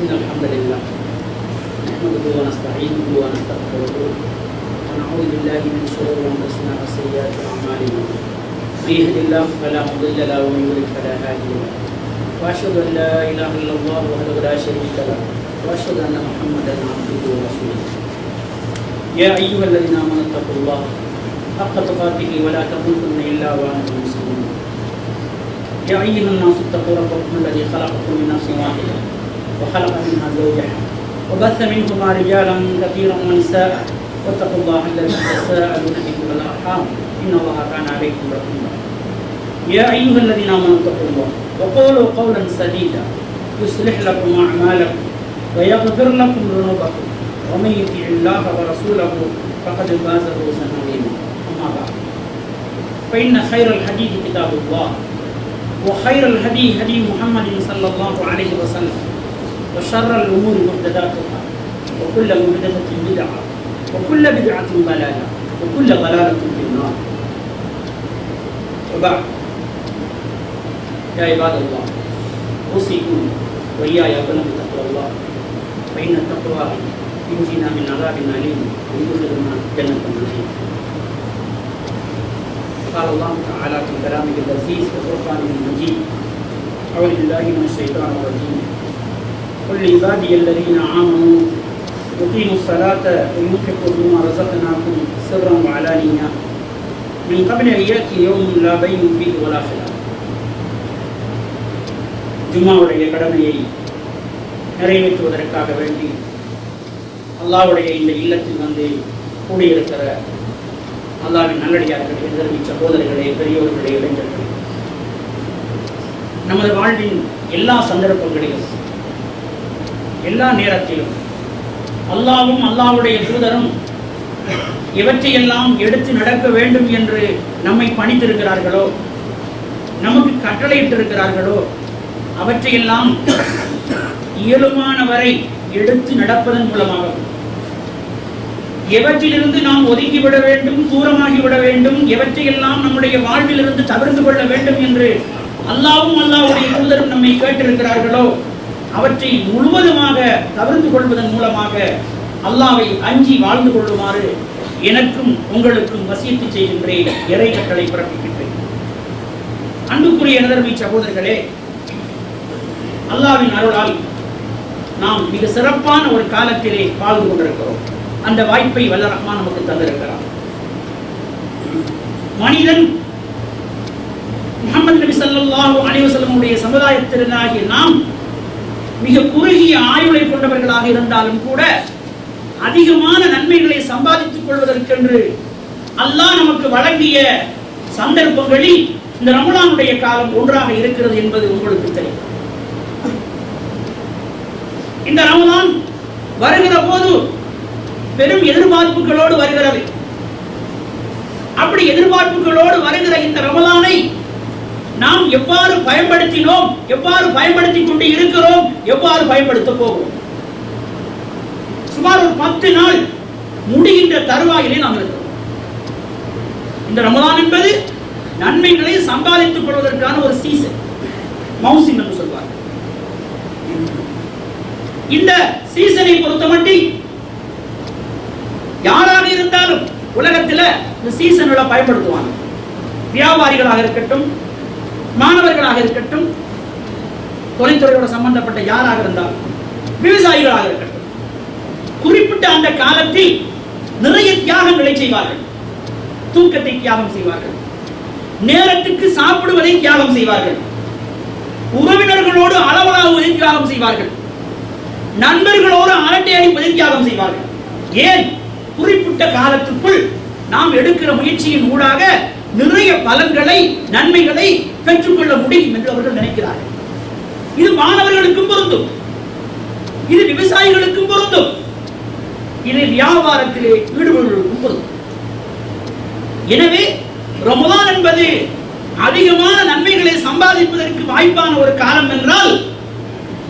إن الحمد لله. نحمده ونستعينه ونستغفره. ونعوذ بالله من شرور أنفسنا وسيئات أعمالنا. من يهد الله فلا مضل له ومن يضلل فلا هادي له. وأشهد أن لا إله إلا الله وحده لا شريك له وأشهد أن محمدا عبده ورسوله. يا أيها الذين آمنوا اتقوا الله حق تقاته ولا تموتن إلا وأنتم مسلمون. يا أيها الناس اتقوا ربكم الذي خلقكم من نفس واحدة. وخلق منها زوجها. وبث منهما رجالا كثيرا ونساء. واتقوا الله الذي تساءلون به والأرحام. إن الله كان عليكم رقيبا. يا أيها الذين آمنوا اتقوا الله وقولوا قولا سديدا. يصلح لكم أعمالكم ويغفر لكم ذنوبكم. ومن يطع الله ورسوله فقد فاز فوزا عظيما. أما بعد. فإن خير الحديث كتاب الله. وخير الهدي هدي محمد صلى الله عليه وسلم. وشر الأمور محدثاتها وكل محدثة بدعة وكل بدعة ضلالة وكل ضلالة في النار. وبعد يا عباد الله أوصيكم وإياي أولا بتقوى الله فإن التقوى ينجينا من عذاب أليم ويدخلنا جنة نعيم قال الله تعالى في كلامه اللذيذ وفرقانه المجيد أعوذ بالله من الشيطان الرجيم. قل لعبادي الذين آمنوا يقيموا الصلاة وينفقوا مما رزقناكم سرا وعلانية من قبل أن يأتي يوم لا بين فيه ولا خلاف ஜும்மாவுடைய கடமையை நிறைவேற்றுவதற்காக வேண்டி அல்லாவுடைய இந்த இல்லத்தில் வந்து கூடியிருக்கிற அல்லாவின் நல்லடியார்களே எதிர்வி சகோதரர்களே பெரியோர்களே இளைஞர்களே நமது வாழ்வின் எல்லா சந்தர்ப்பங்களிலும் எல்லா நேரத்திலும். அல்லாவும் அல்லாவுடைய தூதரும் எவற்றையெல்லாம் எடுத்து நடக்க வேண்டும் என்று நம்மை பணித்திருக்கிறார்களோ நமக்கு கட்டளையிட்டிருக்கிறார்களோ அவற்றையெல்லாம் இயலுமான வரை எடுத்து நடப்பதன் மூலமாகும். எவற்றிலிருந்து நாம் ஒதுங்கிவிட வேண்டும் தூரமாகிவிட வேண்டும் எவற்றையெல்லாம் நம்முடைய வாழ்விலிருந்து தவிர்த்து கொள்ள வேண்டும் என்று அல்லாவும் அல்லாவுடைய தூதரும் நம்மை கேட்டிருக்கிறார்களோ அவற்றை முழுவதுமாக தவிர்த்து கொள்வதன் மூலமாக அல்லாவை அஞ்சி வாழ்ந்து கொள்ளுமாறு எனக்கும் உங்களுக்கும் வசியத்து செய்கின்றேன் இறை கட்டளை பிறப்பிக்கின்றேன். அன்புக்குரிய எனதர்மை சகோதரர்களே அல்லாவின் அருளால் நாம் மிக சிறப்பான ஒரு காலத்திலே வாழ்ந்து கொண்டிருக்கிறோம். அந்த வாய்ப்பை வல்ல ரஹ்மான் நமக்கு தந்திருக்கிறார். மனிதன் முகமது நபி சல்லாஹூ அலைஹி வஸல்லமுடைய சமுதாயத்தினராகிய நாம் மிக குறுகிய ஆயுளை கொண்டவர்களாக இருந்தாலும் கூட அதிகமான நன்மைகளை சம்பாதித்துக் கொள்வதற்கென்று அல்லாஹ் நமக்கு வழங்கிய சந்தர்ப்பங்களில் இந்த ரமலானுடைய காலம் ஒன்றாக இருக்கிறது என்பது உங்களுக்கு தெரியும். இந்த ரமலான் வருகிற போது பெரும் எதிர்பார்ப்புகளோடு வருகிறது. அப்படி எதிர்பார்ப்புகளோடு வருகிற இந்த ரமலானை நாம் எவ்வாறு பயன்படுத்தினோம் எவ்வாறு பயன்படுத்திக் கொண்டு இருக்கிறோம் எவ்வாறு பயன்படுத்த போகிறோம்? சுமார் ஒரு பத்து நாள் முடிகின்ற தருவாயிலே நாம் இருக்கிறோம். இந்த ரமதான் என்பது நன்மைகளை சம்பாதித்துக் கொள்வதற்கான ஒரு சீசன் மௌசிம் என்று சொல்வார்கள். இந்த சீசனை பொறுத்தமட்டில் யாராக இருந்தாலும் உலகத்தில் இந்த சீசன்களை பயன்படுத்துவாங்க. வியாபாரிகளாக இருக்கட்டும் மாணவர்களாக இருக்கட்டும் தொழில்துறையோட சம்பந்தப்பட்ட யாராக இருந்தாலும் விவசாயிகளாக இருக்கட்டும் குறிப்பிட்ட அந்த காலத்தில் நிறைய தியாகங்களை செய்வார்கள். தூக்கத்தை தியாகம் செய்வார்கள். நேரத்துக்கு சாப்பிடுவதை தியாகம் செய்வார்கள். உறவினர்களோடு அளவலாகுவதை தியாகம் செய்வார்கள். நண்பர்களோடு அரட்டை அடிப்பதை தியாகம் செய்வார்கள். ஏன்? குறிப்பிட்ட காலத்துக்குள் நாம் எடுக்கிற முயற்சியின் ஊடாக நிறைய பலன்களை நன்மைகளை பெற்றுக்கொள்ள முடியும் என்று அவர்கள் நினைக்கிறார்கள். இது மாணவர்களுக்கும் பொருந்தும். இது விவசாயிகளுக்கும் பொருந்தும். இது வியாபாரத்திலே ஈடுபடுவதற்கும் பொருந்தும். எனவே ரமதான் என்பது அதிகமான நன்மைகளை சம்பாதிப்பதற்கு வாய்ப்பான ஒரு காலம் என்றால்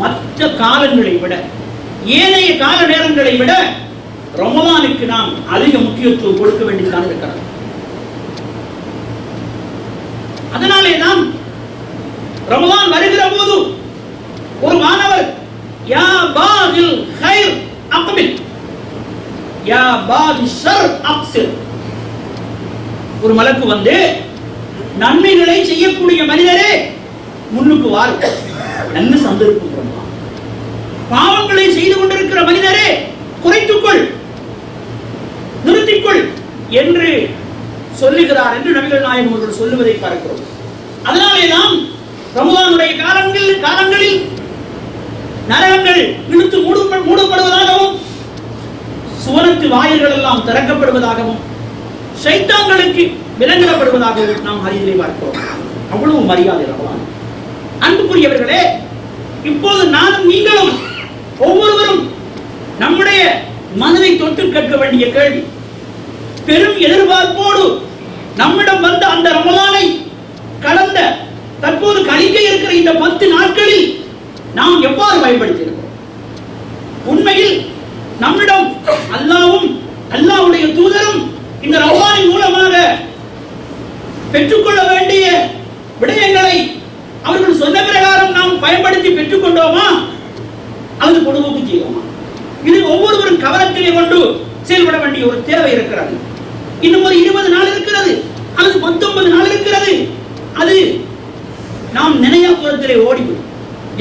மற்ற காலங்களை விட ஏனைய கால நேரங்களை விட ரமதானுக்கு நாம் அதிக முக்கியத்துவம் கொடுக்க வேண்டியதான் இருக்கிறது. அதனாலே தான் ரமலான் வருகிற போது ஒரு மாணவர் யா பாகில் ஹைர் அக்மில் யா பாகி ஷர் அக்சிர் ஒரு மலக்கு வந்து நன்மைகளை செய்யக்கூடிய மனிதரே முன்னுக்கு வாரு. நன்மை சந்தர்ப்பம் பாவங்களை செய்து கொண்டிருக்கிற மனிதரே குறைத்துக்கொள் நிறுத்திக்கொள் என்று சொல்லுகிறார் என்று நபிகள் நாயகம் அவர்கள் சொல்லுவதை பார்க்கிறோம். அதனாலே தான் ரமதானுடைய காலங்கள் காலங்களில் நரகங்கள் இழுத்து மூடப்படுவதாகவும் சுவனத்து வாயில்கள் எல்லாம் திறக்கப்படுவதாகவும் சைத்தான்களுக்கு விலங்கிடப்படுவதாகவும் நாம் அறிவிலை பார்க்கிறோம். அவ்வளவு மரியாதை ரமலான். அன்புக்குரியவர்களே இப்போது நானும் நீங்களும் ஒவ்வொருவரும் நம்முடைய மனதை தொட்டு கேட்க வேண்டிய கேள்வி. பெரும் எதிர்பார்ப்போடு நம்மிடம் வந்த அந்த ரமலானை கடந்த தற்போது கழிக்க இருக்கிற இந்த பத்து நாட்களில் நாம் எவ்வாறு பயன்படுத்தியிருக்கிறோம்? உண்மையில் நம்மிடம் அல்லாவும் அல்லாவுடைய தூதரும் இந்த ரமலானின் மூலமாக பெற்றுக்கொள்ள வேண்டிய விடயங்களை அவர்கள் சொன்ன பிரகாரம் நாம் பயன்படுத்தி பெற்றுக்கொண்டோமா? அல்லது பொழுதுபோக்கு செய்வோமா இது ஒவ்வொருவரும் கவனத்திலே கொண்டு செயல்பட வேண்டிய ஒரு தேவை இருக்கிறது. இன்னும் ஒரு இருபது நாள் இருக்கிறது. அல்லது பத்தொன்பது நாள் இருக்கிறது. அது நாம் நினையாபுரத்திலே ஓடிவிடும்.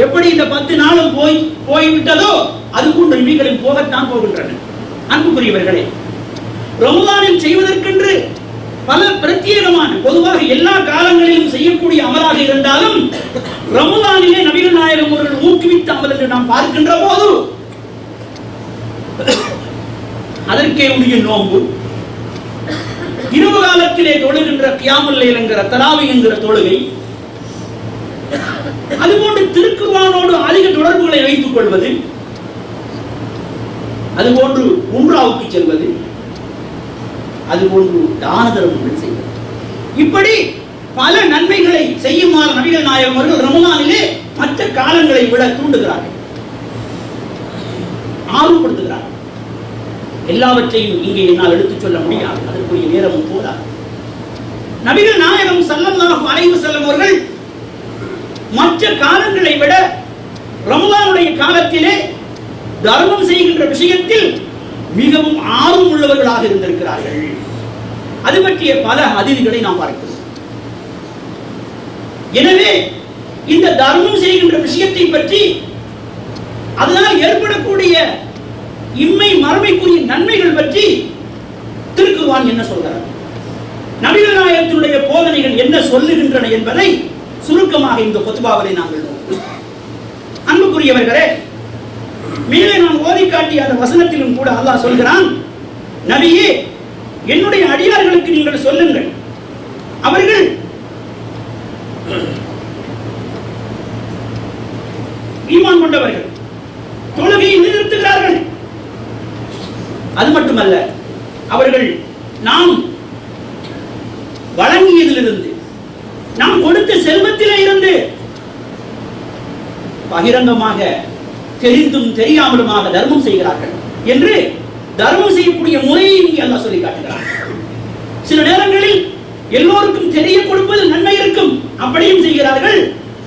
எப்படி இந்த பத்து நாளும் போய் போய்விட்டதோ அதுக்குண்டு இவைகளும் போகத்தான் போகின்றன. அன்புக்குரியவர்களே ரமதானில் செய்வதற்கென்று பல பிரத்யேகமான பொதுவாக எல்லா காலங்களிலும் செய்யக்கூடிய அமலாக இருந்தாலும் ரமதானிலே நபிகள் நாயகம் அவர்கள் ஊக்குவித்த அமல் என்று நாம் பார்க்கின்ற போது அதற்கே உரிய நோன்பு. இரவு காலத்திலே தொழுகின்ற கியாமல்லையில் என்கிற தலாவி என்கிற தொழுகை. அதுபோன்று திருக்குர்வானோடு அதிக தொடர்புகளை வைத்துக் கொள்வது. அதுபோன்று உம்ராவுக்கு செல்வது. அதுபோன்று தான தர்மங்கள் செய்வது. இப்படி பல நன்மைகளை செய்யுமாறு நபிகள் நாயகம் அவர்கள் ரமலானிலே மற்ற காலங்களை விட தூண்டுகிறார்கள். ஆர்வப்படுத்துகிறார்கள். எல்லாவற்றையும் இங்கே என்னால் எடுத்துச் சொல்ல முடியாது. அதற்குரிய நேரமும் போதாது. நபிகள் நாயகம் ஸல்லல்லாஹு அலைஹி வஸல்லம் அவர்கள் மற்ற காலங்களை விட ரமலானுடைய காலத்திலே தர்மம் செய்கின்ற விஷயத்தில் மிகவும் ஆர்வம் உள்ளவர்களாக இருந்திருக்கிறார்கள். அது பற்றிய பல அதிதிகளை நாம் பார்க்கிறோம். எனவே இந்த தர்மம் செய்கின்ற விஷயத்தை பற்றி அதனால் ஏற்படக்கூடிய இம்மை மறுமைக்குரிய நன்மைகள் பற்றி திருக்குவான் என்ன சொல்கிறார்? நபிகள் நாயகத்தினுடைய போதனைகள் என்ன சொல்லுகின்றன என்பதை சுருக்கமாக இந்த கொத்துபாவலை நாங்கள் அன்புக்குரியவர்களே மேலே நான் ஓதி காட்டிய அந்த வசனத்திலும் கூட அல்லாஹ் சொல்கிறான் நபியே என்னுடைய அடியார்களுக்கு நீங்கள் சொல்லுங்கள் அவர்கள் ஈமான் கொண்டவர்கள் தொழுகையை நிறுத்துகிறார்கள் அது மட்டுமல்ல அவர்கள் நாம் வழங்கியதிலிருந்து நாம் கொடுத்த செல்வத்திலே இருந்து பகிரங்கமாக தெரிந்தும் தெரியாமலுமாக தர்மம் செய்கிறார்கள் என்று தர்மம் செய்யக்கூடிய முறையை இங்கே அல்லாஹ் சொல்லி காட்டுகிறார் சில நேரங்களில் எல்லோருக்கும் தெரிய கொடுப்பதில் நன்மை இருக்கும். அப்படியும் செய்கிறார்கள்.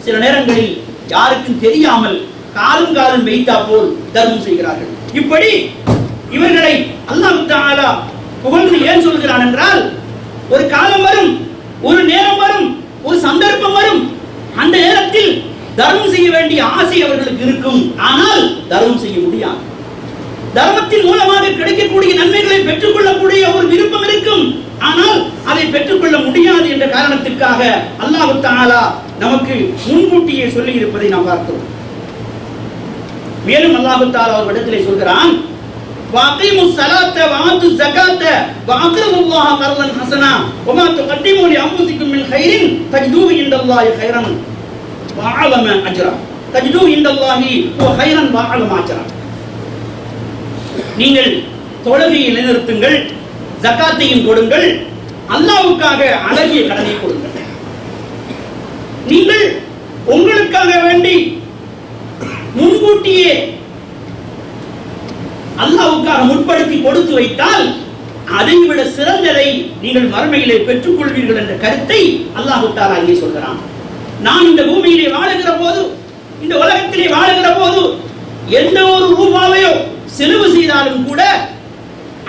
சில நேரங்களில் யாருக்கும் தெரியாமல் காலம் காலம் வைத்தா போல் தர்மம் செய்கிறார்கள். இப்படி இவர்களை அல்லாஹ் தாலா புகழ்ந்து ஏன் சொல்கிறான் என்றால் ஒரு காலம் வரும் ஒரு நேரம் வரும் ஒரு சந்தர்ப்பம் வரும். தர்மம் செய்ய வேண்டிய ஆசை அவர்களுக்கு இருக்கும் ஆனால் தர்மம் செய்ய முடியாது தர்மத்தின் மூலமாக கிடைக்கக்கூடிய நன்மைகளை பெற்றுக்கொள்ளக்கூடிய ஒரு விருப்பம் இருக்கும் ஆனால் அதை பெற்றுக்கொள்ள முடியாது என்ற காரணத்திற்காக அல்லாஹ் தஆலா நமக்கு முன்கூட்டியே சொல்லி இருப்பதை நாம் பார்த்தோம் மேலும் அல்லாஹ் தஆலா ஒரு இடத்திலே சொல்கிறான் واقيموا الصلاه واتوا الزكاه واقرضوا الله قرضا حسنا وما تقدموا لانفسكم من خير تجدوه عند الله خيرا வாழம அஜரா தஜ்து இந்தல்லாஹி ஹுவ ஹைரன் வாழம அஜரா நீங்கள் தொழுகையை நிலைநிறுத்துங்கள் ஜக்காத்தையும் கொடுங்கள் அல்லாவுக்காக அழகிய கடனை கொடுங்கள். நீங்கள் உங்களுக்காக வேண்டி முன்கூட்டியே அல்லாவுக்காக முற்படுத்தி கொடுத்து வைத்தால் அதைவிட சிறந்ததை நீங்கள் மறுமையிலே பெற்றுக்கொள்வீர்கள் என்ற கருத்தை அல்லாஹு தாரா இங்கே சொல்கிறான். நான் இந்த பூமியிலே வாழுகிற போது இந்த உலகத்திலே வாழுகிற போது எந்த ஒரு ரூபாவையோ செலவு செய்தாலும் கூட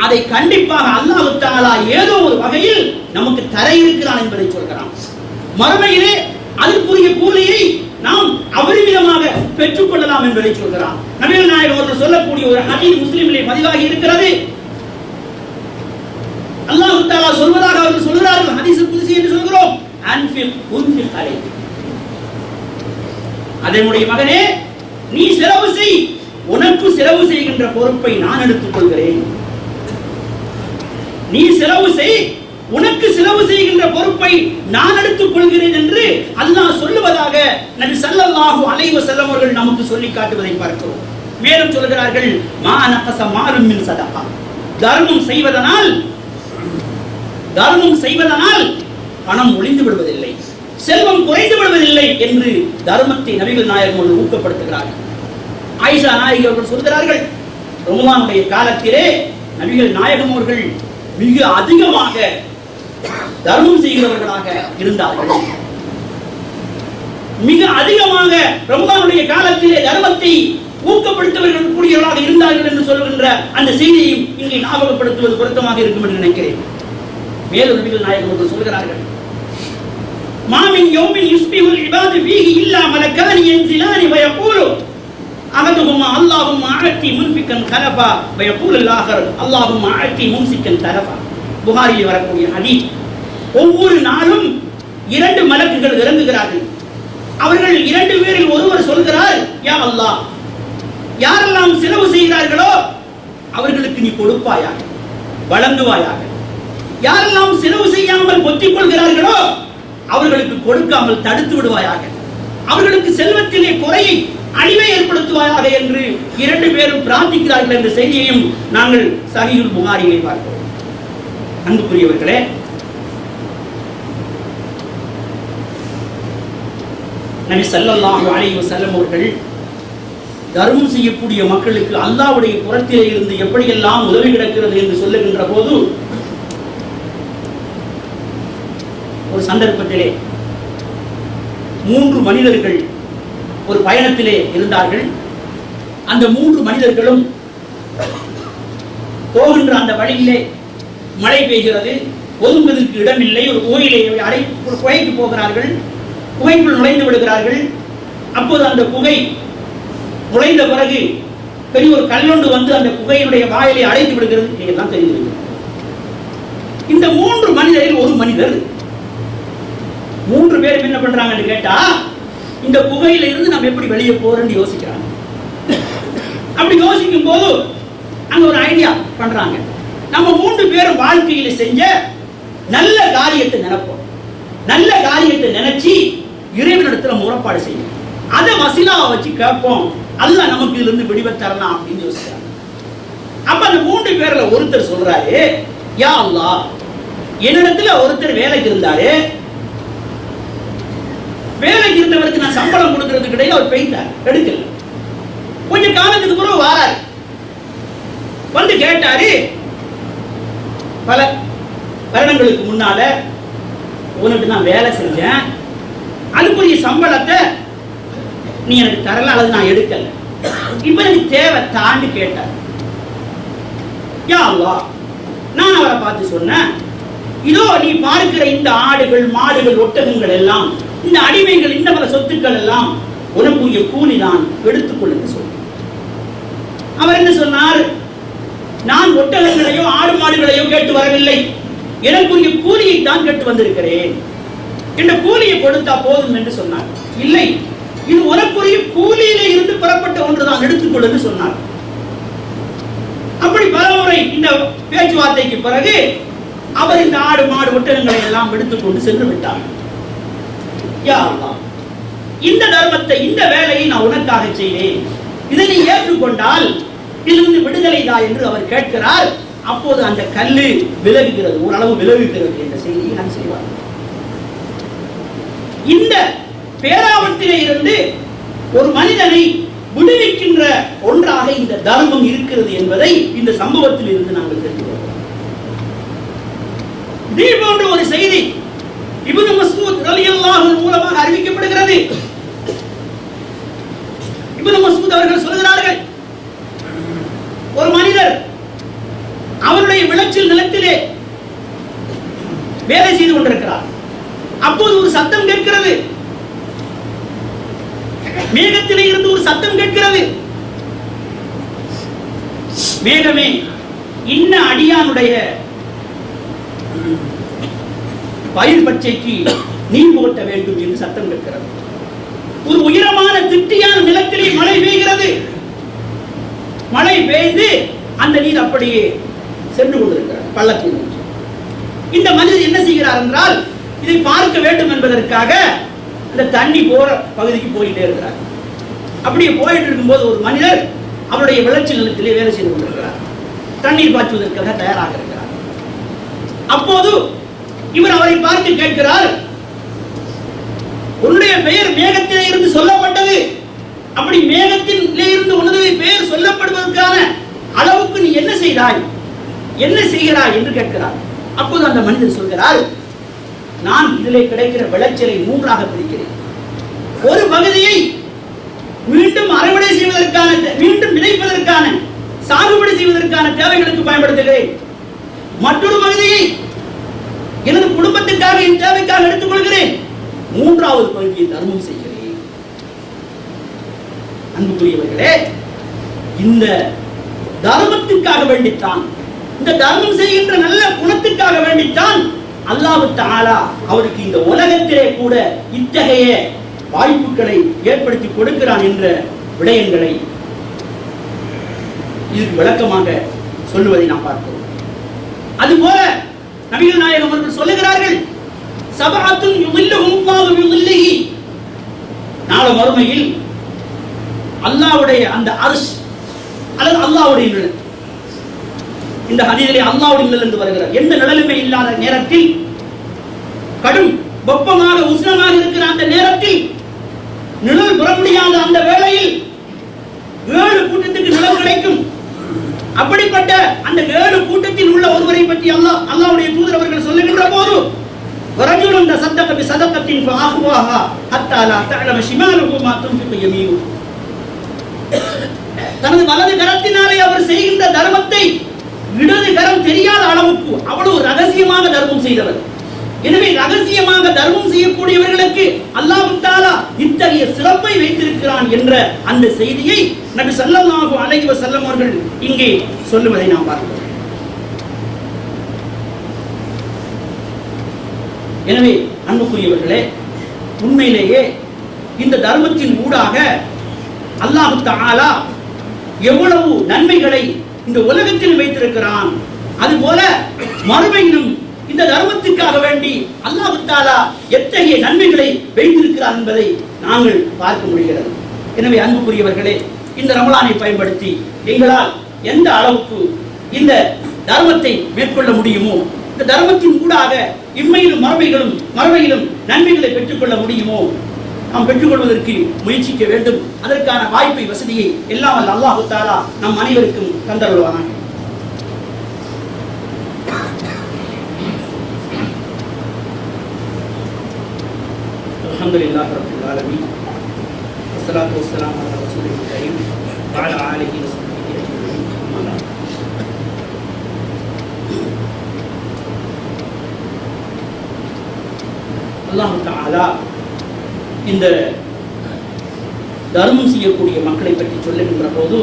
அதை கண்டிப்பாக அல்லாஹ் தாலா ஏதோ ஒரு வகையில் நமக்கு தர இருக்கிறான் என்பதை சொல்கிறான். மறுமையிலே அதற்குரிய கூலியை நாம் அபரிமிதமாக பெற்றுக்கொள்ளலாம் என்பதை சொல்கிறான். நபிகள் நாயகம் அவர்கள் சொல்லக்கூடிய ஒரு ஹதீஸ் முஸ்லிமிலே பதிவாகி இருக்கிறது. அல்லாஹு தாலா சொல்வதாக அவர்கள் சொல்கிறார்கள். ஹதீஸ் குதிசி என்று சொல்கிறோம். அன்பில் உன்பில் அலைக். அதனுடைய மகனே நீ செலவு செய். உனக்கு செலவு செய்கின்ற பொறுப்பை நான் எடுத்துக் கொள்கிறேன் நீ செலவு செய். உனக்கு செலவு செய்கின்ற பொறுப்பை நான் எடுத்துக் கொள்கிறேன் என்று அல்லாஹ் சொல்லுவதாக நபி சல்லல்லாஹு அலைஹி வஸல்லம் அவர்கள் நமக்கு சொல்லி காட்டுவதை பார்க்கிறோம். மேலும் சொல்கிறார்கள் மா நகச மாறும் மின் சதகா. தர்மம் செய்வதனால் தர்மம் செய்வதனால் பணம் ஒளிந்து விடுவதில்லை. செல்வம் குறைந்து விடுவதில்லை என்று தர்மத்தை நபிகள் நாயகம் அவர்கள் ஊக்கப்படுத்துகிறார்கள் ஆயிஷா நாயகி அவர்கள் சொல்கிறார்கள் ரமலானுடைய காலத்திலே நபிகள் நாயகம் அவர்கள் மிக அதிகமாக தர்மம் செய்கிறவர்களாக இருந்தார்கள். மிக அதிகமாக ரமலானுடைய காலத்திலே தர்மத்தை ஊக்கப்படுத்தவர்கள் கூடியவர்களாக இருந்தார்கள் என்று சொல்கின்ற அந்த செய்தியையும் இங்கே ஞாபகப்படுத்துவது பொருத்தமாக இருக்கும் என்று நினைக்கிறேன். மேலும் நபிகள் நாயகம் அவர்கள் சொல்கிறார்கள் மாமின் யோமின் யுஸ்பிஹுல் இபாது வீகி இல்லா மலக்கானி யன்சிலானி வயகூலு அகதுஹுமா அல்லாஹும்ம அல்லாஹும் முன்ஃபிகன் முன்பிக்கன் வயகூல் வயப்போல் அல்லாஹர் அல்லாஹும் அஅத்தி முன்சிக்கன் தலஃபா புகாரில் வரக்கூடிய ஹதீஸ் ஒவ்வொரு நாளும் இரண்டு மலக்குகள் இறங்குகிறார்கள். அவர்கள் இரண்டு பேரில் ஒருவர் சொல்கிறார் யா அல்லாஹ் யாரெல்லாம் செலவு செய்கிறார்களோ அவர்களுக்கு நீ கொடுப்பாயாக வழங்குவாயாக. யாரெல்லாம் செலவு செய்யாமல் பொத்திக் கொள்கிறார்களோ அவர்களுக்கு கொடுக்காமல் தடுத்து விடுவாயாக. அவர்களுக்கு செல்வத்திலே குறையை அழிவை ஏற்படுத்துவாயாக என்று இரண்டு பேரும் பிரார்த்திக்கிறார்கள் என்ற செய்தியையும் நாங்கள் சகியுல் புகாரிலே பார்க்கிறோம். அன்புக்குரியவர்களே நபி ஸல்லல்லாஹு அலைஹி வஸல்லம் அவர்கள் தர்மம் செய்யக்கூடிய மக்களுக்கு அல்லாவுடைய புறத்திலே இருந்து எப்படியெல்லாம் உதவி கிடக்கிறது என்று சொல்லுகின்ற போது ஒரு சந்தர்ப்பத்திலே மூன்று மனிதர்கள் ஒரு பயணத்திலே இருந்தார்கள். அந்த மூன்று மனிதர்களும் போகின்ற அந்த வழியிலே மழை பெய்கிறது. ஒதுங்குவதற்கு இடமில்லை. ஒரு கோயிலை அடை ஒரு குகைக்கு போகிறார்கள். குகைக்குள் நுழைந்து விடுகிறார்கள். அப்போது அந்த குகை நுழைந்த பிறகு பெரிய ஒரு கல்லொண்டு வந்து அந்த குகையினுடைய வாயிலை அடைத்து விடுகிறது. இதெல்லாம் தெரிந்து இந்த மூன்று மனிதரில் ஒரு மனிதர் மூன்று பேர் என்ன பண்றாங்கன்னு கேட்டா இந்த குகையில இருந்து நம்ம எப்படி வெளியே போறோம்னு யோசிக்கிறாங்க. அப்படி யோசிக்கும் போது அங்க ஒரு ஐடியா பண்றாங்க. நம்ம மூன்று பேரும் வாழ்க்கையில செஞ்ச நல்ல காரியத்தை நினைப்போம். நல்ல காரியத்தை நினைச்சு இறைவனிடத்துல முறைப்பாடு செய்யும் அதை வசிலாவை வச்சு கேட்போம். அல்ல நமக்கு இதுல இருந்து விடுவை தரலாம் அப்படின்னு யோசிக்கிறாங்க. அப்ப அந்த மூன்று பேர்ல ஒருத்தர் சொல்றாரு யா அல்லா என்னிடத்துல ஒருத்தர் வேலைக்கு இருந்தாரு வேலைக்கு இருந்தவருக்கு நான் சம்பளம் கொடுக்கறதுக்கு இடையில அவர் பெய்தார் எடுக்கல. கொஞ்சம் காலத்துக்கு பிறகு வாராரு. வந்து கேட்டாரு பல வருடங்களுக்கு முன்னால உனக்கு நான் வேலை செஞ்சேன். அதுக்குரிய சம்பளத்தை நீ எனக்கு தரல அல்லது நான் எடுக்கல. இப்ப எனக்கு தேவை தாண்டி கேட்டார். யா அல்லாஹ் நான் அவரை பார்த்து சொன்னேன் இதோ நீ பார்க்கிற இந்த ஆடுகள் மாடுகள் ஒட்டகங்கள் எல்லாம் இந்த அடிமைகள் இந்த பல சொத்துக்கள் எல்லாம் உனக்குரிய கூலி தான் எடுத்துக்கொள்ளுங்க சொல்லி அவர் என்ன சொன்னார்? நான் ஒட்டகங்களையோ ஆடு மாடுகளையோ கேட்டு வரவில்லை. எனக்குரிய கூலியை தான் கேட்டு வந்திருக்கிறேன். என்ற கூலியை கொடுத்தா போதும் என்று சொன்னார். இல்லை இது உனக்குரிய கூலியில இருந்து பெறப்பட்ட ஒன்றுதான் எடுத்துக்கொள்ளுன்னு சொன்னார். அப்படி பலமுறை இந்த பேச்சுவார்த்தைக்கு பிறகு அவர் இந்த ஆடு மாடு ஒட்டகங்களை எல்லாம் எடுத்துக்கொண்டு சென்று விட்டார். யா இந்த தர்மத்தை இந்த வேலையை நான் உனக்காக செய்தேன் இதை நீ ஏற்றுக்கொண்டால் இதிலிருந்து விடுதலை தா என்று அவர் கேட்கிறார். அப்போது அந்த கல்லு விலகுகிறது ஓரளவு விலகுகிறது என்ற செய்தியை நான் செய்வார். இந்த பேராபத்திலே இருந்து ஒரு மனிதனை விடுவிக்கின்ற ஒன்றாக இந்த தர்மம் இருக்கிறது என்பதை இந்த சம்பவத்தில் இருந்து நாங்கள் தெரிந்து கொள்வோம். இதே போன்ற ஒரு செய்தி இப்னு மசூத் ரலியல்லாஹு மூலமாக அறிவிக்கப்படுகிறது. இப்னு மஸ்ஊத் அவர்கள் சொல்கிறார்கள் ஒரு மனிதர் அவருடைய விளைச்சல் நிலத்திலே வேலை செய்து கொண்டிருக்கிறார். அப்போது ஒரு சத்தம் கேட்கிறது. மேகத்திலே இருந்து ஒரு சத்தம் கேட்கிறது. மேகமே இன்ன அடியானுடைய பயிர் பச்சைக்கு நீர் போட்ட வேண்டும் என்று சத்தம் கேட்கிறது ஒரு உயரமான திட்டியான நிலத்திலே மழை பெய்கிறது. மழை பெய்து அந்த நீர் அப்படியே சென்று கொண்டிருக்கிறார் பள்ளத்தில் நோக்கி. இந்த மனிதர் என்ன செய்கிறார் என்றால் இதை பார்க்க வேண்டும் என்பதற்காக அந்த தண்ணி போற பகுதிக்கு போயிட்டே இருக்கிறார். அப்படியே போயிட்டு இருக்கும்போது ஒரு மனிதர் அவருடைய விளைச்சல் நிலத்திலே வேலை செய்து கொண்டிருக்கிறார். தண்ணீர் பாய்ச்சுவதற்காக தயாராக இருக்கிறார். அப்போது இவர் அவரை பார்த்து கேட்கிறார். உன்னுடைய பெயர் மேகத்திலே இருந்து சொல்லப்பட்டது. அப்படி மேகத்திலே இருந்து உனது பெயர் சொல்லப்படுவதற்கான அளவுக்கு நீ என்ன செய்தாய்? என்ன செய்கிறாய் என்று கேட்கிறார். அப்போது அந்த மனிதர் சொல்கிறார் நான் இதிலே கிடைக்கிற விளைச்சலை மூன்றாக பிரிக்கிறேன். ஒரு பகுதியை மீண்டும் அறுவடை செய்வதற்கான மீண்டும் விதைப்பதற்கான சாகுபடி செய்வதற்கான தேவைகளுக்கு பயன்படுத்துகிறேன். மற்றொரு பகுதியை எனது குடும்பத்துக்காக என் தேவைக்காக எடுத்துக்கொள்கிறேன். மூன்றாவது பகுதியை தர்மம் செய்கிறேன். அன்புக்குரியவர்களே இந்த தர்மத்திற்காக வேண்டித்தான் இந்த தர்மம் செய்கின்ற நல்ல குணத்திற்காக வேண்டித்தான் அல்லாஹ் தஆலா அவருக்கு இந்த உலகத்திலே கூட இத்தகைய வாய்ப்புகளை ஏற்படுத்தி கொடுக்கிறான் என்ற விடயங்களை இதுக்கு விளக்கமாக சொல்லுவதை நாம் பார்க்கிறோம் அதுபோல நபிகள் நாயகம் அவர்கள் சொல்லுகிறார்கள் சபாத்தும் இல்லை அல்லாஹு பிதில்லிஹி நாளை வறுமையில் அல்லாஹ்வுடைய அந்த அர்ஷ் அல்லது அல்லாஹ்வுடைய நிழல். இந்த ஹதீதிலே அல்லாஹ்வுடைய நிழல் என்று வருகிறார் எந்த நிழலுமே இல்லாத நேரத்தில் கடும் வெப்பமாக உஷ்ணமாக இருக்கிற அந்த நேரத்தில் நிழல் பெற முடியாத அந்த வேளையில் ஏழு கூட்டத்துக்கு நிழல் கிடைக்கும். அப்படிப்பட்ட அந்த ஏழு கூட்டத்தில் உள்ள ஒருவரை பற்றி அல்லாஹ் அல்லாஹ்வுடைய தூதர் அவர்கள் சொல்லுகின்ற போது ورجل تصدق بصدقة فأخواها حتى لا تعلم شماله ما تنفق يمينه தனது வலது கரத்தினாலே அவர் செய்கின்ற தர்மத்தை இடது கரம் தெரியாத அளவுக்கு அவ்வளவு ரகசியமாக தர்மம் செய்தவர் எனவே ரகசியமாக தர்மம் செய்யக்கூடியவர்களுக்கு அல்லாஹ் தாலா இத்தகைய சிறப்பை வைத்திருக்கிறான் என்ற அந்த செய்தியை நபி ஸல்லல்லாஹு அலைஹி வஸல்லம் அவர்கள் இங்கே சொல்லுவதை நாம் பார்க்கிறோம் எனவே அன்புக்குரியவர்களே உண்மையிலேயே இந்த தர்மத்தின் ஊடாக அல்லாஹு தாலா எவ்வளவு நன்மைகளை இந்த உலகத்தில் வைத்திருக்கிறான். அதுபோல மறுமையிலும் இந்த தர்மத்துக்காக வேண்டி அல்லாஹு தாலா எத்தகைய நன்மைகளை வைத்திருக்கிறார் என்பதை நாங்கள் பார்க்க முடிகிறது. எனவே அன்புக்குரியவர்களே இந்த ரமலானை பயன்படுத்தி எங்களால் எந்த அளவுக்கு இந்த தர்மத்தை மேற்கொள்ள முடியுமோ இந்த தர்மத்தின் ஊடாக இம்மையிலும் மரபைகளும் மரபையிலும் நன்மைகளை பெற்றுக்கொள்ள முடியுமோ நாம் பெற்றுக்கொள்வதற்கு முயற்சிக்க வேண்டும். அதற்கான வாய்ப்பை வசதியை எல்லாம் அல்லாஹு தாலா நம் அனைவருக்கும் தந்தருள்வானாக. الحمد لله رب العالمين والصلاة والسلام على رسوله الكريم وعلى آله وصحبه أجمعين أما بعد அல்லாஹு தஆலா இந்த தர்மம் செய்யக்கூடிய மக்களை பற்றி சொல்லுகின்ற போது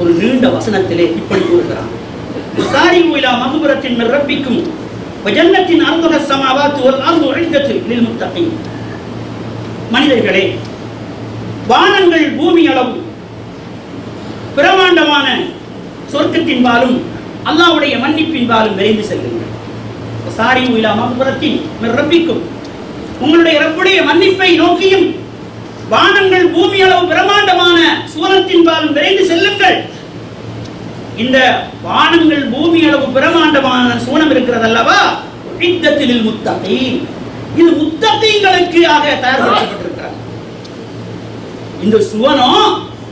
ஒரு நீண்ட வசனத்திலே இப்படி கூறுகிறான் சாரிவு இலா மகுபுரத்தின் மின் ரப்பிக்கும் வஜன்னத்தின் அர்துக சமாவாத்து ஒரு அர்து உஇத்தத்தில் லில் மனிதர்களே வானங்கள் பூமி அளவு பிரமாண்டமான சொர்க்கத்தின்பாலும் மன்னிப்பின் மன்னிப்பின்பாலும் விரைந்து செல்லுங்கள். சாரி இலா மகுபுரத்தின் ரப்பிக்கும். உங்களுடைய ரப்புடைய மன்னிப்பை நோக்கியும் வானங்கள் பூமி அளவு பிரமாண்டமான சூரத்தின் பாலும் விரைந்து செல்லுங்கள். இந்த வானங்கள் பூமி அளவு பிரமாண்டமான சூனம் இருக்கிறது அல்லவா இத்தத்தில் முத்தகை இது முத்தகீங்களுக்கு ஆக இந்த சுவனம்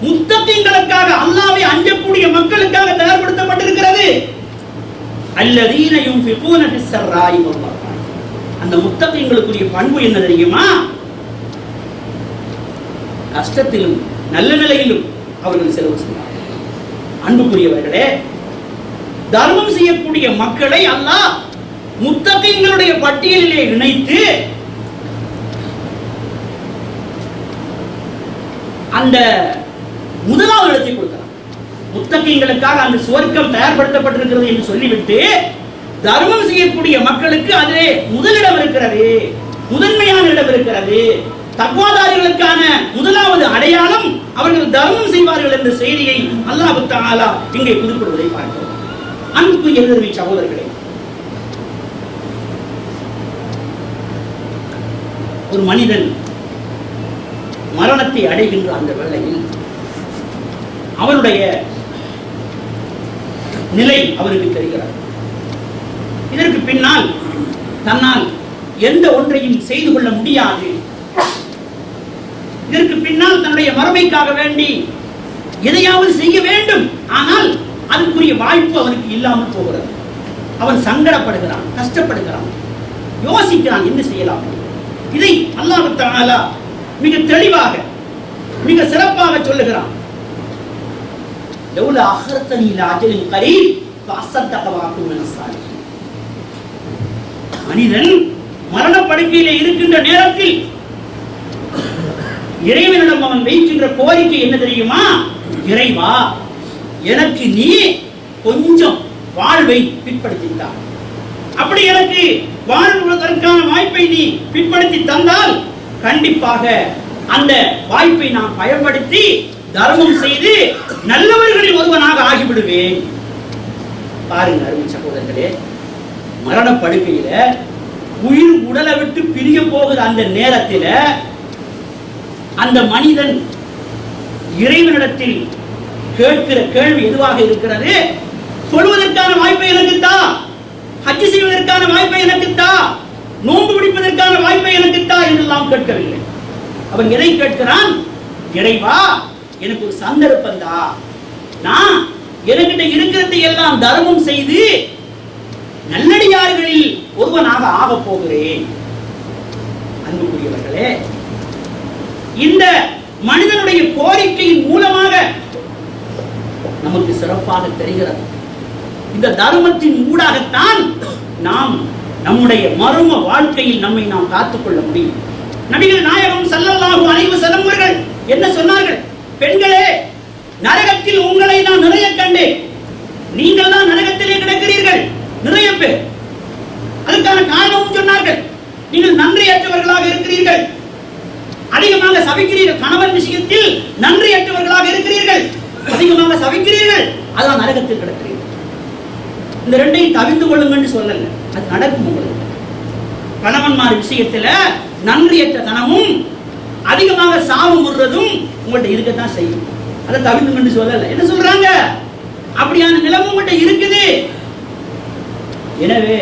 முத்தகீங்களுக்காக அல்லாவை அஞ்சக்கூடிய மக்களுக்காக தயார்படுத்தப்பட்டிருக்கிறது. அல்லதீன யுன்ஃபிகூன ஃபிஸ்ஸர்ராயி வல்லாஹ் அந்த முத்தகீங்களுக்குரிய பண்பு என்ன தெரியுமா? கஷ்டத்திலும் நல்ல நிலையிலும் அவர்கள் செலவு செய்வார்கள். அன்புக்குரியவர்களே தர்மம் செய்யக்கூடிய மக்களை அல்லாஹ் முத்தகைங்களுடைய பட்டியலிலே இணைத்து அந்த முதலாவது இடத்தை கொடுக்கிறான் முத்தகைங்களுக்காக அந்த சுவர்க்கம் தயார்படுத்தப்பட்டிருக்கிறது என்று சொல்லிவிட்டு தர்மம் செய்யக்கூடிய மக்களுக்கு அதிலே முதலிடம் இருக்கிறது முதன்மையான இடம் இருக்கிறது. தக்வாதாரிகளுக்கான முதலாவது அடையாளம் அவர்கள் தர்மம் செய்வார்கள் என்ற செய்தியை அல்லாஹு தாலா இங்கே புதுப்படுவதை பார்க்கிறோம். அன்புக்கு எழுதவி சகோதரர்களே ஒரு மனிதன் மரணத்தை அடைகின்ற அந்த வேளையில் அவனுடைய நிலை அவருக்கு தெரிகிறார் இதற்கு பின்னால் தன்னால் எந்த ஒன்றையும் செய்து கொள்ள முடியாது. இதற்கு பின்னால் தன்னுடைய வறுமைக்காக வேண்டி எதையாவது செய்ய வேண்டும். ஆனால் அதுக்குரிய வாய்ப்பு அவனுக்கு இல்லாமல் போகிறது. அவன் சங்கடப்படுகிறான் கஷ்டப்படுகிறான். யோசிக்கிறான் என்ன செய்யலாம்? இதை அல்லாஹ் மிக தெளிவாக மிக சிறப்பாக சொல்லுகிறான். லவுலா அஹர்தனி அஜலின் கரீப் மனிதன் மரணப்படுக்கையிலே இருக்கின்ற நேரத்தில் இறைவனிடம் அவன் வைக்கின்ற கோரிக்கை என்ன தெரியுமா? இறைவா எனக்கு நீ கொஞ்சம் வாழ்வை பிற்படுத்தி அப்படி எனக்கு வாழ்வதற்கான வாய்ப்பை நீ பிற்படுத்தி தந்தால் கண்டிப்பாக அந்த வாய்ப்பை நான் பயன்படுத்தி தர்மம் செய்து நல்லவர்களில் ஒருவனாக ஆகிவிடுவேன். பாருங்க அருமை சகோதரர்களே மரணப்படுக்கையில உயிர் உடலை விட்டு பிரிய போகிற அந்த நேரத்தில் அந்த மனிதன் இறைவனிடத்தில் கேட்கிற கேள்வி எதுவாக இருக்கிறது? சொல்வதற்கான வாய்ப்பை எனக்கு தா ஹஜ் செய்வதற்கான வாய்ப்பை எனக்கு தா நோன்பு பிடிப்பதற்கான வாய்ப்பை எனக்கு தா என்றெல்லாம் கேட்கவில்லை. அவன் எதை கேட்கிறான்? இறைவா எனக்கு ஒரு சந்தர்ப்பம் தா. நான் எனக்கிட்ட இருக்கிறதை எல்லாம் தர்மம் செய்து நல்லடியார்களில் ஒருவனாக ஆகப் போகிறேன். அன்புக்குரியவர்களே இந்த மனிதனுடைய கோரிக்கையின் மூலமாக நமக்கு சிறப்பாக தெரிகிறது. இந்த தர்மத்தின் ஊடாகத்தான் நாம் நம்முடைய மர்ம வாழ்க்கையில் நம்மை நாம் காத்துக்கொள்ள முடியும். நபிகள் நாயகம் ஸல்லல்லாஹு அறிவு செல்லவர்கள் என்ன சொன்னார்கள்? பெண்களே நரகத்தில் உங்களை நான் நிறைய கண்டேன். நீங்கள் தான் நரகத்திலே கிடக்கிறீர்கள். நிறைய பேர் அதுக்கான காரணமும் சொன்னார்கள் நீங்கள் நன்றியற்றவர்களாக இருக்கிறீர்கள் அதிகமாக சபிக்கிறீர்கள் கணவன் விஷயத்தில் நன்றியற்றவர்களாக இருக்கிறீர்கள். அதிகமாக சவிக்கிறீர்கள் அதான் நரகத்தில் கிடக்கிறீர்கள். இந்த ரெண்டையும் தவிர்த்து கொள்ளுங்கன்னு சொல்லல. அது நடக்கும் உங்களுக்கு. கணவன்மார் விஷயத்துல நன்றியற்ற தனமும் அதிகமாக சாபம் விடுறதும் உங்கள்கிட்ட இருக்கத்தான் செய்யும். அதை தவிர்த்துங்கன்னு சொல்லல. என்ன சொல்றாங்க? அப்படியான நிலம் உங்கள்கிட்ட இருக்குது. எனவே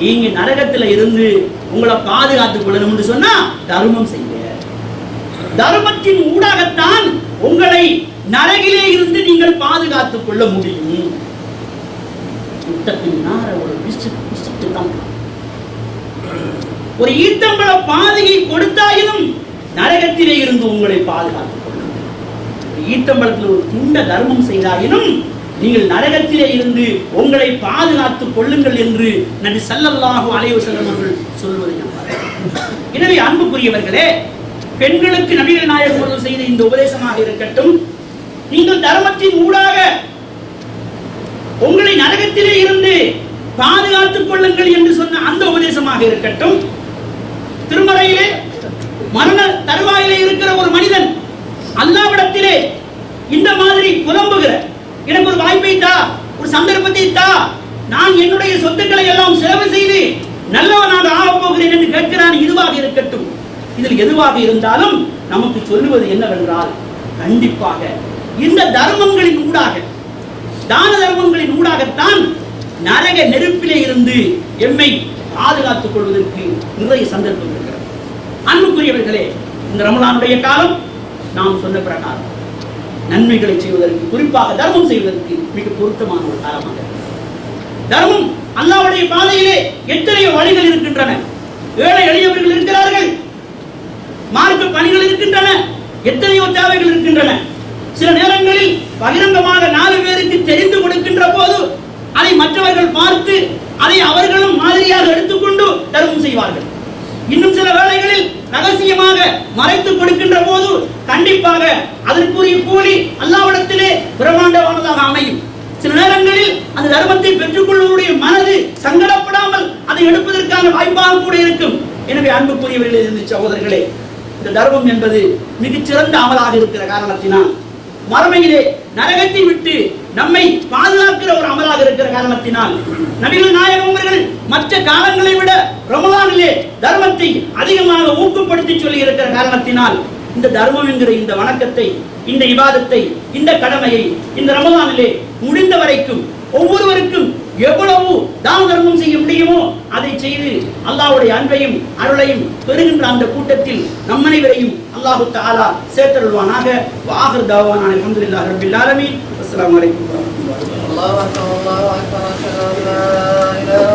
நீங்க நரகத்துல இருந்து உங்களை பாதுகாத்துக் கொள்ளணும்னு சொன்னா தர்மம் செய்யும் தர்மத்தின் ஊடாகத்தான் உங்களை நரகிலே இருந்து நீங்கள் பாதுகாத்துக் கொள்ள முடியும். யுத்தத்தின் நார ஒரு விசிட்டு தான். ஒரு ஈத்தம்பள பாதையை கொடுத்தாயினும் நரகத்திலே இருந்து உங்களை பாதுகாத்துக் கொள்ளுங்கள் ஒரு ஈத்தம்பளத்தில் ஒரு துண்ட தர்மம் செய்தாயினும் நீங்கள் நரகத்திலே இருந்து உங்களை பாதுகாத்துக் கொள்ளுங்கள் என்று நன்றி சல்லல்லாஹு அலைஹி வஸல்லம் அவர்கள் சொல்வதை எனவே அன்புக்குரியவர்களே பெண்களுக்கு நபிகள் நாயகம் அவர்கள் செய்த இந்த உபதேசமாக இருக்கட்டும் நீங்கள் தர்மத்தின் ஊடாக உங்களை நரகத்திலே இருந்து பாதுகாத்துக் கொள்ளுங்கள் என்று சொன்ன அந்த உபதேசமாக இருக்கட்டும். திருமறையிலே மரண தருவாயிலே இருக்கிற ஒரு மனிதன் அல்லாவிடத்திலே இந்த மாதிரி புலம்புகிற எனக்கு ஒரு வாய்ப்பை தா ஒரு சந்தர்ப்பத்தை தா நான் என்னுடைய சொத்துக்களை எல்லாம் சேவை செய்து நல்லவனாக ஆகப் போகிறேன் என்று கேட்கிறான். இதுவாக இருக்கட்டும். இதில் எதுவாக இருந்தாலும் நமக்கு சொல்லுவது என்னவென்றால் கண்டிப்பாக இந்த தர்மங்களின் ஊடாக தான தர்மங்களின் ஊடாகத்தான் நரக நெருப்பிலே இருந்து எம்மை பாதுகாத்துக் கொள்வதற்கு நிறைய சந்தர்ப்பம் இருக்கிறது. அன்புக்குரியவர்களே இந்த ரமலானுடைய காலம் நாம் சொன்ன பிரகாரம். நன்மைகளை செய்வதற்கு குறிப்பாக தர்மம் செய்வதற்கு மிக பொருத்தமான ஒரு காலமாக தர்மம் அல்லாவுடைய பாதையிலே எத்தனையோ வழிகள் இருக்கின்றன. ஏழை எளியவர்கள் இருக்கிறார்கள். மார்க்க பணிகள் இருக்கின்றன. எத்தனையோ தேவைகள் இருக்கின்றன. சில நேரங்களில் பகிரங்கமாக நாலு பேருக்கு தெரிந்து கொடுக்கின்ற போது அதை மற்றவர்கள் பார்த்து அதை அவர்களும் மாதிரியாக எடுத்துக்கொண்டு தர்மம் செய்வார்கள். இன்னும் சில வேளைகளில் ரகசியமாக மறைத்து கொடுக்கின்ற போது கண்டிப்பாக அதற்குரிய கூலி அல்லாவிடத்திலே பிரமாண்டமானதாக அமையும். சில நேரங்களில் அந்த தர்மத்தை பெற்றுக்கொள்வதுடைய மனது சங்கடப்படாமல் அதை எடுப்பதற்கான வாய்ப்பாக கூட இருக்கும். எனவே அன்புக்குரியவர்களே இருந்து சகோதரர்களே இந்த தர்மம் என்பது மிகச்சிறந்த அமலாக இருக்கிற காரணத்தினால் மறுமையிலே நரகத்தை விட்டு நம்மை பாதுகாக்கிற ஒரு அமலாக இருக்கிற காரணத்தினால் நபிகள் நாயகம் அவர்கள் மற்ற காலங்களை விட ரமலானிலே தர்மத்தை அதிகமாக ஊக்கப்படுத்தி சொல்லி இருக்கிற காரணத்தினால் இந்த தர்மம் என்கிற இந்த வணக்கத்தை இந்த இபாதத்தை இந்த கடமையை இந்த ரமலானிலே முடிந்த வரைக்கும் ஒவ்வொருவருக்கும் எவ்வளவு தான தர்மம் செய்ய முடியுமோ அதை செய்து அல்லாஹ்வுடைய அன்பையும் அருளையும் பெறுகின்ற அந்த கூட்டத்தில் நம் அனைவரையும் அல்லாஹு தாலா சேர்த்தருள்வானாக. வாஹர் தாவான அல்ஹம்துலில்லாஹி ரப்பில் ஆலமீன். அஸ்ஸலாமு